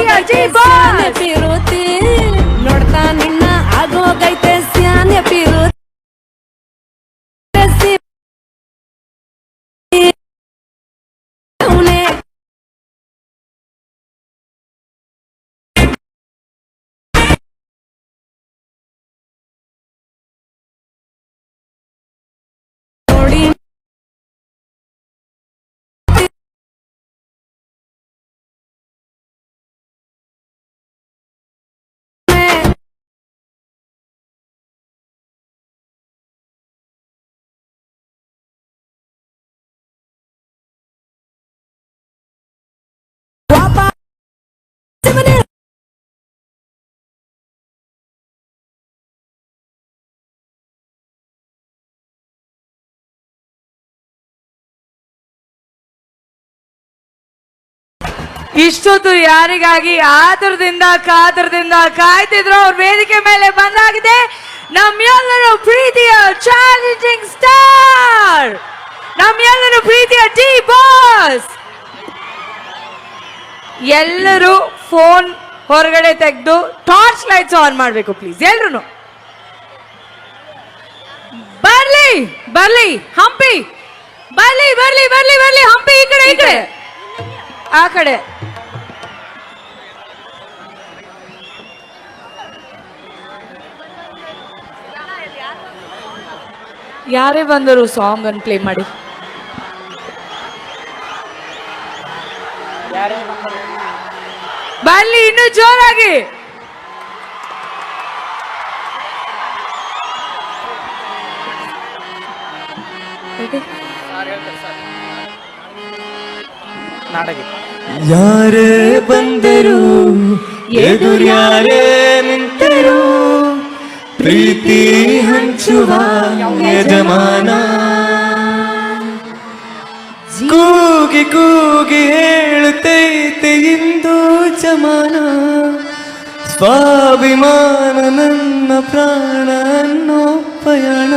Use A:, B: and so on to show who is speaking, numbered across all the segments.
A: ಪ್ರೀತಿಯ ಜೈ
B: ಸ್ಯಾನೆ
A: ಬಾಸ್ ಇಷ್ಟೊತ್ತು ಯಾರಿಗಾಗಿ ಆತುರದಿಂದ, ಕಾತುರದಿಂದ ಕಾಯ್ತಿದ್ರು ಅವ್ರ ವೇದಿಕೆ ಮೇಲೆ ಬಂದಾಗಿದೆ. ನಮ್ಮೆಲ್ಲರೂ ಪ್ರೀತಿಯ ಚಾಲೆಂಜಿಂಗ್ ಸ್ಟಾರ್ ನಮ್ಮೆಲ್ಲರೂ ಪ್ರೀತಿಯ ಟಿ ಬಾಸ್ ಎಲ್ಲರೂ ಫೋನ್ ಹೊರಗಡೆ ತೆಗೆದು ಟಾರ್ಚ್ ಲೈಟ್ಸ್ ಆನ್ ಮಾಡಬೇಕು ಪ್ಲೀಸ್ ಎಲ್ರು ಬರ್ಲಿ ಬರ್ಲಿ, ಹಂಪಿ. ಬರ್ಲಿ ಬರ್ಲಿ ಬರ್ಲಿ ಬರ್ಲಿ, ಹಂಪಿ ಈ ಕಡೆ ಈ ಕಡೆ. ಆ ಕಡೆ. ಯಾರೇ ಬಂದರು ಸಾಂಗ್ ಅನ್ನು ಪ್ಲೇ ಮಾಡಿ. ಬನ್ನಿ ಇನ್ನು ಜೋರಾಗಿ.
C: ನಾಡಗಿ.
D: ಯಾರೇ ಬಂದರು ಎದುರ್ಯಾರೇ ಯಾರೇ ಪ್ರೀತಿ ಹಂಚುವ ಯಜಮಾನ ಕೂಗಿ ಕೂಗಿ ಹೇಳುತ್ತೈತೆ ಇಂದು ಜಮಾನ ಸ್ವಾಭಿಮಾನ ನನ್ನ ಪ್ರಾಣ ಅನ್ನೋ ಪಯಣ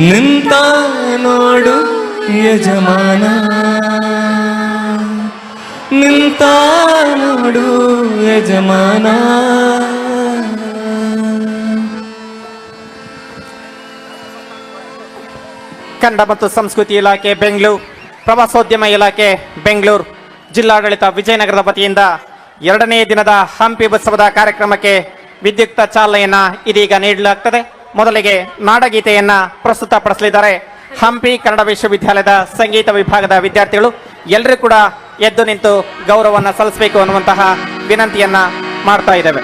D: ನಿಂತ ನೋಡು ಯಜಮಾನ ನಿಂತ ನೋಡು ಯಜಮಾನ
C: ಕನ್ನಡ ಮತ್ತು ಸಂಸ್ಕೃತಿ ಇಲಾಖೆ ಬೆಂಗಳೂರು, ಪ್ರವಾಸೋದ್ಯಮ ಇಲಾಖೆ ಬೆಂಗಳೂರು, ಜಿಲ್ಲಾಡಳಿತ ವಿಜಯನಗರದ ವತಿಯಿಂದ ಎರಡನೇ ದಿನದ ಹಂಪಿ ಉತ್ಸವದ ಕಾರ್ಯಕ್ರಮಕ್ಕೆ ವಿದ್ಯುಕ್ತ ಚಾಲನೆಯನ್ನ ಇದೀಗ ನೀಡಲಾಗ್ತದೆ. ಮೊದಲಿಗೆ ನಾಡಗೀತೆಯನ್ನ ಪ್ರಸ್ತುತಪಡಿಸಲಿದ್ದಾರೆ ಹಂಪಿ ಕನ್ನಡ ವಿಶ್ವವಿದ್ಯಾಲಯದ ಸಂಗೀತ ವಿಭಾಗದ ವಿದ್ಯಾರ್ಥಿಗಳು. ಎಲ್ಲರೂ ಕೂಡ ಎದ್ದು ನಿಂತು ಗೌರವವನ್ನು ಸಲ್ಲಿಸಬೇಕು ಅನ್ನುವಂತಹ ವಿನಂತಿಯನ್ನ ಮಾಡ್ತಾ ಇದ್ದೇವೆ.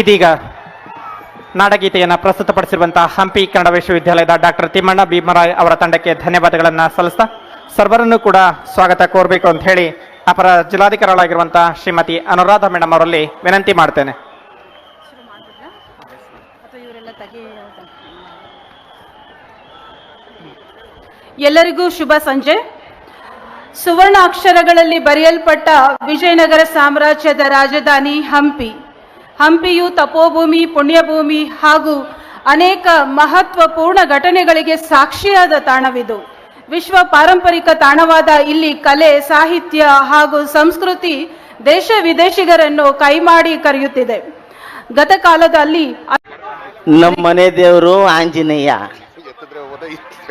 C: ಇದೀಗ ನಾಡಗೀತೆಯನ್ನು ಪ್ರಸ್ತುತಪಡಿಸಿರುವಂತಹ ಹಂಪಿ ಕನ್ನಡ ವಿಶ್ವವಿದ್ಯಾಲಯದ ಡಾಕ್ಟರ್ ತಿಮ್ಮಣ್ಣ ಭೀಮರಾಯ್ ಅವರ ತಂಡಕ್ಕೆ ಧನ್ಯವಾದಗಳನ್ನು ಸಲ್ಲಿಸ್ತಾ ಸರ್ವರನ್ನು ಕೂಡ ಸ್ವಾಗತ ಕೋರಬೇಕು ಅಂತ ಹೇಳಿ ಅಪರ ಜಿಲ್ಲಾಧಿಕಾರಿಗಳಾಗಿರುವಂತಹ ಶ್ರೀಮತಿ ಅನುರಾಧ ಮೇಡಮ್ ಅವರಲ್ಲಿ ವಿನಂತಿ ಮಾಡ್ತೇನೆ.
E: ಎಲ್ಲರಿಗೂ ಶುಭ ಸಂಜೆ. ಸುವರ್ಣ ಅಕ್ಷರಗಳಲ್ಲಿ ಬರೆಯಲ್ಪಟ್ಟ ವಿಜಯನಗರ ಸಾಮ್ರಾಜ್ಯದ ರಾಜಧಾನಿ ಹಂಪಿ. ಹಂಪಿಯು ತಪೋಭೂಮಿ ಪುಣ್ಯಭೂಮಿ ಹಾಗೂ ಅನೇಕ ಮಹತ್ವಪೂರ್ಣ ಘಟನೆಗಳಿಗೆ ಸಾಕ್ಷಿಯಾದ ತಾಣವಿದು. ವಿಶ್ವ ಪಾರಂಪರಿಕ ತಾಣವಾದ ಇಲ್ಲಿ ಕಲೆ ಸಾಹಿತ್ಯ ಹಾಗೂ ಸಂಸ್ಕೃತಿ ದೇಶ ವಿದೇಶಿಗರನ್ನು ಕೈಮಾಡಿ ಕರೆಯುತ್ತಿದೆ. ಗತಕಾಲದಲ್ಲಿ
F: ನಮ್ಮ ಮನೆ ದೇವರು ಆಂಜನೇಯ.
G: ಎತ್ತಿದ್ರೆ ಒದೆ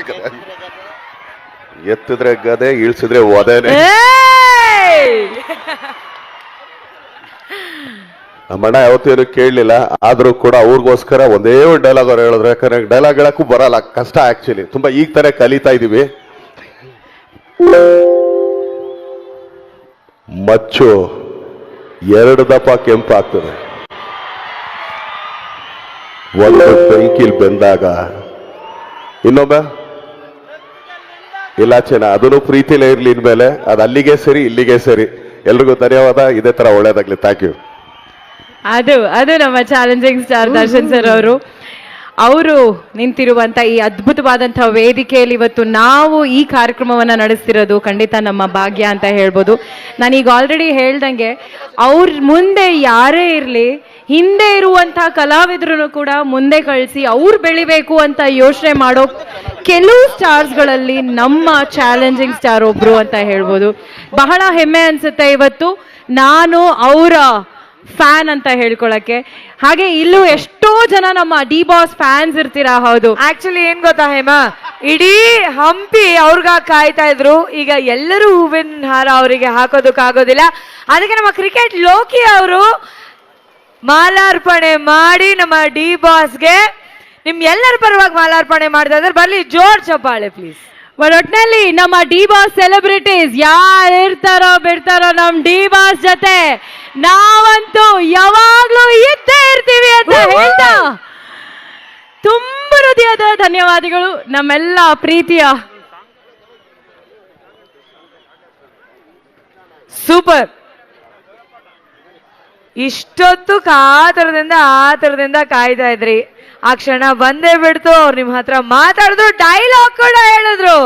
G: ಗದೆ. ಎತ್ತಿದ್ರೆ ಗದೆ ಇಳಿಸಿದ್ರೆ ಒದೇನೆ. ನಮ್ಮಣ್ಣ ಯಾವತ್ತೂ ಏನು ಕೇಳಲಿಲ್ಲ, ಆದ್ರೂ ಕೂಡ ಅವ್ರಿಗೋಸ್ಕರ ಒಂದೇ ಒಂದು ಡೈಲಾಗ್ ಅವ್ರು ಹೇಳಿದ್ರು. ಯಾಕಂದ್ರೆ ಡೈಲಾಗ್ ಹೇಳಕ್ಕೂ ಬರಲ್ಲ, ಕಷ್ಟ ಆಕ್ಚುಲಿ ತುಂಬಾ ಈಗ ತಾನೇ ಕಲಿತಾ ಇದೀವಿ. ಮಚ್ಚು ಎರಡು ದಪ್ಪ ಕೆಂಪಾಗ್ತದೆ. ಒಂದು ಬೆಂಕಿಲ್ ಬೆಂದಾಗ, ಇನ್ನೊಬ್ಬ? ಇಲ್ಲ ಚೆನ್ನ ಅದನ್ನು ಪ್ರೀತಿಲೇ ಇರ್ಲಿ ಇನ್ಮೇಲೆ, ಅದು ಅಲ್ಲಿಗೆ ಸರಿ ಇಲ್ಲಿಗೆ ಸರಿ. ಎಲ್ರಿಗೂ ಧನ್ಯವಾದ, ಇದೇ ತರ ಒಳ್ಳೇದಾಗ್ಲಿ. ಥ್ಯಾಂಕ್ ಯು
H: ಅದು ಅದು ನಮ್ಮ ಚಾಲೆಂಜಿಂಗ್ ಸ್ಟಾರ್ ದರ್ಶನ್ ಸರ್ ಅವರು. ಅವರು ನಿಂತಿರುವಂತ ಈ ಅದ್ಭುತವಾದಂತಹ ವೇದಿಕೆಯಲ್ಲಿ ಇವತ್ತು ನಾವು ಈ ಕಾರ್ಯಕ್ರಮವನ್ನ ನಡೆಸ್ತಿರೋದು ಖಂಡಿತ ನಮ್ಮ ಭಾಗ್ಯ ಅಂತ ಹೇಳ್ಬೋದು. ನಾನೀಗ ಆಲ್ರೆಡಿ ಹೇಳ್ದಂಗೆ ಅವ್ರ ಮುಂದೆ ಯಾರೇ ಇರಲಿ ಹಿಂದೆ ಇರುವಂತಹ ಕಲಾವಿದರನ್ನು ಕೂಡ ಮುಂದೆ ಕಳಿಸಿ ಅವ್ರು ಬೆಳಿಬೇಕು ಅಂತ ಯೋಚನೆ ಮಾಡೋ ಕೆಲವು ಸ್ಟಾರ್ಸ್ಗಳಲ್ಲಿ ನಮ್ಮ ಚಾಲೆಂಜಿಂಗ್ ಸ್ಟಾರ್ ಒಬ್ರು ಅಂತ ಹೇಳ್ಬೋದು. ಬಹಳ ಹೆಮ್ಮೆ ಅನ್ಸುತ್ತೆ ಇವತ್ತು. ನಾನು ಅವರ ಫ್ಯಾನ್ ಅಂತ ಹೇಳ್ಕೊಳಕ್ಕೆ. ಹಾಗೆ ಇಲ್ಲೂ ಎಷ್ಟೋ ಜನ ನಮ್ಮ ಡಿ ಬಾಸ್ ಫ್ಯಾನ್ಸ್ ಇರ್ತೀರಾ, ಹೌದು.
A: ಆಕ್ಚುಲಿ ಏನ್ ಗೊತ್ತಾ, ಹೇಮಾ? ಇಡೀ ಹಂಪಿ ಅವ್ರಿಗ ಕಾಯ್ತಾ ಇದ್ರು. ಈಗ ಎಲ್ಲರೂ ಹೂವಿನ ಹಾರ ಅವರಿಗೆ ಹಾಕೋದಕ್ಕಾಗೋದಿಲ್ಲ. ಅದಕ್ಕೆ ನಮ್ಮ ಕ್ರಿಕೆಟ್ ಲೋಕಿ ಅವರು ಮಾಲಾರ್ಪಣೆ ಮಾಡಿ ನಮ್ಮ ಡಿ ಬಾಸ್ಗೆ ನಿಮ್ ಎಲ್ಲರ ಪರವಾಗಿ ಮಾಲಾರ್ಪಣೆ ಮಾಡ್ತಾ ಇದ್ರೆ. ಬರ್ಲಿ, ಜೋರ್ ಚಪ್ಪಾಳೆ ಪ್ಲೀಸ್
H: ಬಟ್ ಒಟ್ನಲ್ಲಿ ನಮ್ಮ ಡಿ ಬಾಸ್ ಸೆಲೆಬ್ರಿಟೀಸ್ ಯಾರು ಇರ್ತಾರೋ ಬಿಡ್ತಾರೋ ನಮ್ ಡಿ ಬಾಸ್ ಜೊತೆ ನಾವಂತೂ ಯಾವಾಗ್ಲೂ ಇದ್ದೇ ಇರ್ತೀವಿ ಅಂತ ಹೇಳ್ತಾ. ತುಂಬ ಹೃದಯದ ಧನ್ಯವಾದಗಳು ನಮ್ಮೆಲ್ಲ ಪ್ರೀತಿಯ.
A: ಸೂಪರ್. ಇಷ್ಟೊತ್ತು ಕಾತರದಿಂದ ಆತರದಿಂದ ಕಾಯ್ತಾ ಇದ್ರಿ. ಆ ಕ್ಷಣ ಬಂದೇ ಬಿಡ್ತು ಅವ್ರು ನಿಮ್ ಹತ್ರ ಮಾತಾಡಿದ್ರು ಡೈಲಾಗ್ ಕೂಡ ಹೇಳಿದ್ರು.